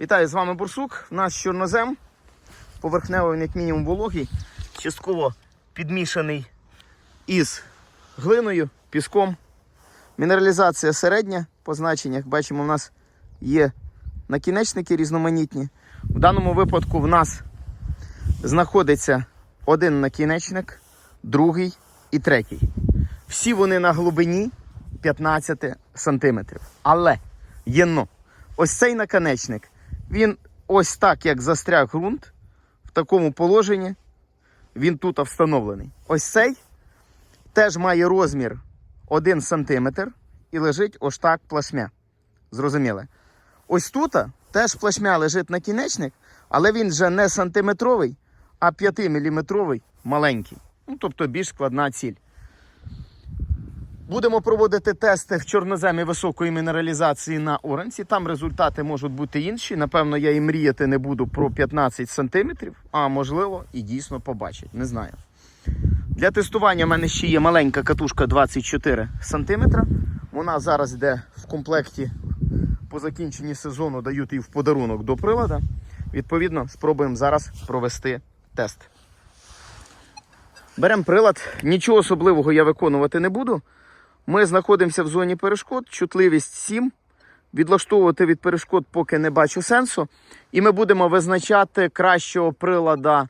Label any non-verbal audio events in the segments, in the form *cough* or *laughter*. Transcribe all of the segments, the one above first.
Вітаю, з вами Бурсук. У нас чорнозем. Поверхневий, як мінімум, вологий, частково підмішаний із глиною, піском. Мінералізація середня по значеннях. Бачимо, у нас є накінечники різноманітні. В даному випадку в нас знаходиться один накінечник, другий і третій. Всі вони на глибині 15 см. Але є но. Ось цей наконечник, він ось так, як застряг ґрунт, в такому положенні, він тут встановлений. Ось цей теж має розмір 1 см і лежить ось так плашмя. Зрозуміли? Ось тут теж плашмя лежить накінечник, але він вже не сантиметровий, а 5-мм маленький. Ну, тобто більш складна ціль. Будемо проводити тести в чорноземі високої мінералізації на оранці. Там результати можуть бути інші. Напевно, я і мріяти не буду про 15 см, а можливо і дійсно побачить. Не знаю. Для тестування в мене ще є маленька катушка 24 см. Вона зараз йде в комплекті по закінченні сезону, дають її в подарунок до прилада. Відповідно, спробуємо зараз провести тест. Беремо прилад. Нічого особливого я виконувати не буду. Ми знаходимося в зоні перешкод, чутливість 7. Відлаштовувати від перешкод поки не бачу сенсу. І ми будемо визначати кращого прилада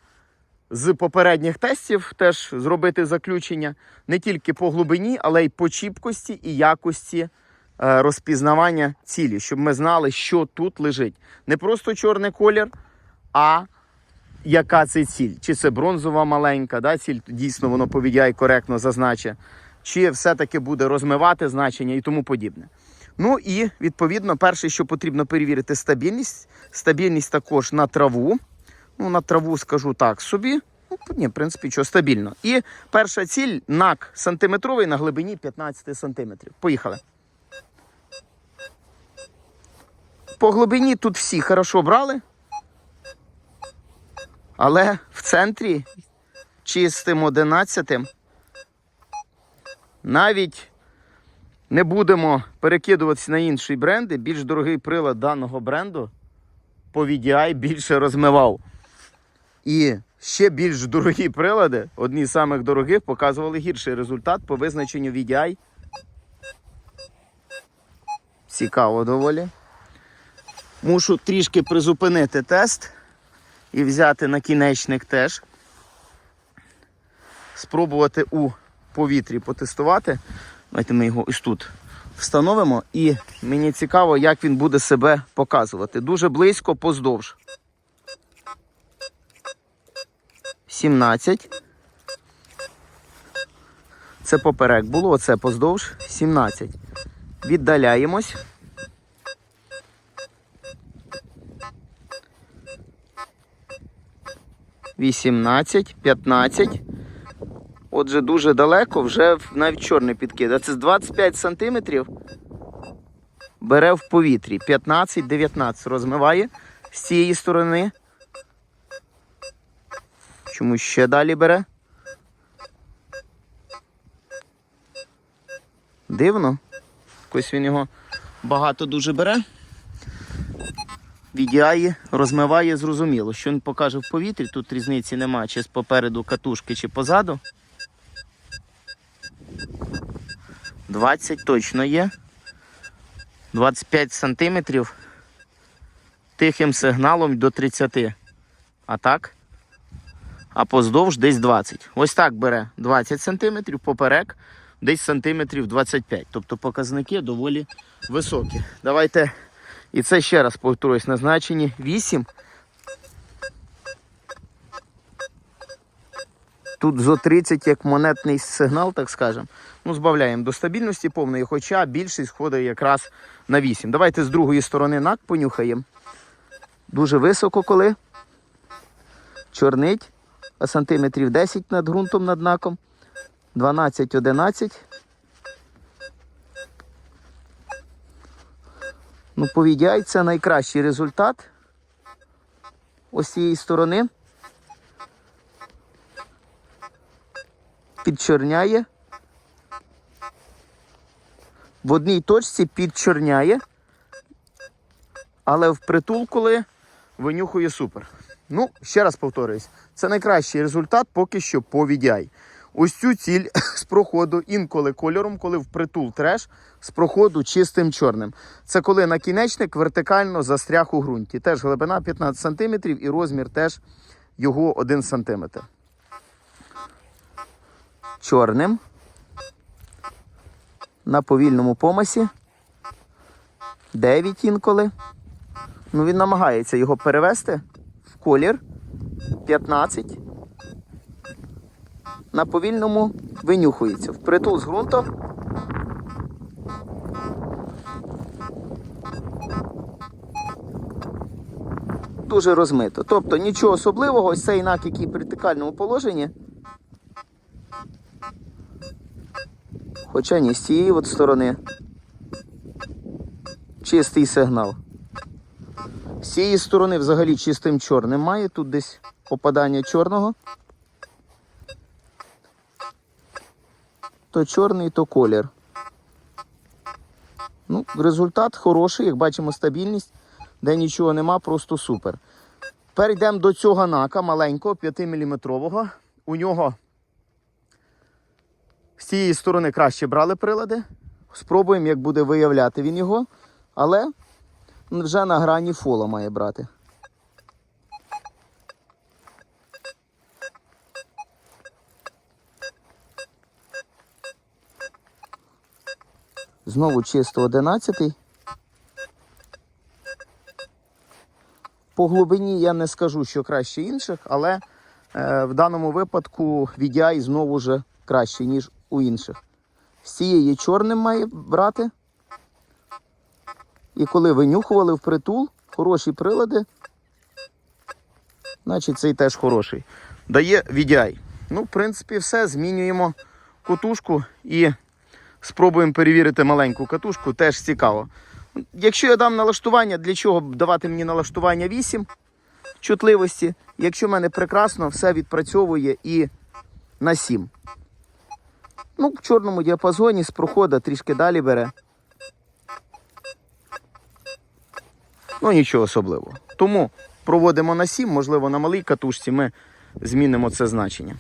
з попередніх тестів, теж зробити заключення не тільки по глибині, але й по чіпкості і якості е, розпізнавання цілі, щоб ми знали, що тут лежить. Не просто чорний колір, а яка це ціль. Чи це бронзова маленька, да, ціль дійсно воно по VDI коректно зазначить, чи все-таки буде розмивати значення і тому подібне. Ну і відповідно, перше, що потрібно перевірити, стабільність. Стабільність також на траву. Ну, на траву скажу так собі. Ну, ні, в принципі, що стабільно. І перша ціль нак сантиметровий на глибині 15 сантиметрів. Поїхали. По глибині тут всі хорошо брали. Але в центрі чистим 11 навіть не будемо перекидуватися на інші бренди. Більш дорогий прилад даного бренду по VDI більше розмивав. І ще більш дорогі прилади, одні з самих дорогих, показували гірший результат по визначенню VDI. Цікаво доволі. Мушу трішки призупинити тест і взяти накінечник теж. Спробувати у повітрі потестувати. Давайте ми його ось тут встановимо. І мені цікаво, як він буде себе показувати. Дуже близько поздовж. 17. Це поперек було, оце поздовж 17. Віддаляємось. Вісімнадцять, п'ятнадцять. Отже, дуже далеко, вже навіть чорний підкид. А це з 25 сантиметрів бере в повітрі. 15-19 розмиває з цієї сторони. Чому ще далі бере? Дивно. Якось він його багато дуже бере. VDI розмиває зрозуміло. Що він покаже в повітрі, тут різниці немає, чи попереду катушки, чи позаду. 20 точно є. 25 сантиметрів тихим сигналом до 30. А так? А поздовж десь 20. Ось так бере 20 сантиметрів, поперек десь сантиметрів 25. Тобто показники доволі високі. Давайте і це ще раз повторюсь на значенні 8. Тут зо 30 як монетний сигнал, так скажемо. Ну, збавляємо до стабільності повної, хоча більшість ходить якраз на 8. Давайте з другої сторони нак понюхаємо. Дуже високо коли. Чорнить. А сантиметрів 10 над ґрунтом над наком. 12-11. Ну, повідяй, це найкращий результат. Ось цієї сторони. Підчорняє. В одній точці підчорняє. але впритул, коли винюхує супер. Ну, ще раз повторююсь, це найкращий результат поки що по VDI. Ось цю ціль *coughs* з проходу інколи кольором, коли впритул треш, з проходу чистим чорним. Це коли накінечник вертикально застряг у ґрунті. Теж глибина 15 см і розмір теж його 1 см. Чорним. На повільному помасі. 9 інколи. Ну, він намагається його перевести в колір 15. На повільному винюхується. Впритул з ґрунтом. Дуже розмито. Тобто нічого особливого, ось цей інак, який при вертикальному положенні. Хоча ні, з цієї от сторони. Чистий сигнал. З цієї сторони взагалі чистим чорним має. Тут десь попадання чорного. То чорний, то колір. Ну, результат хороший, як бачимо, стабільність, де нічого нема, просто супер. Перейдемо до цього нака маленького, 5-мм. У нього з цієї сторони краще брали прилади. Спробуємо, як буде виявляти він його, але вже на грані фола має брати. Знову чисто 11. По глибині я не скажу, що краще інших, але е, в даному випадку VDI знову ж краще, ніж у інших. З цієї чорним має брати. І коли винюхували впритул, хороші прилади, значить цей теж хороший. Дає VDI. Ну, в принципі, все. Змінюємо кутушку і спробуємо перевірити маленьку катушку, теж цікаво. Якщо я дам налаштування, для чого давати мені налаштування 8 чутливості? Якщо в мене прекрасно все відпрацьовує і на 7. Ну, в чорному діапазоні з прохода трішки далі бере. Ну, нічого особливого. Тому проводимо на 7, можливо, на малій катушці ми змінимо це значення.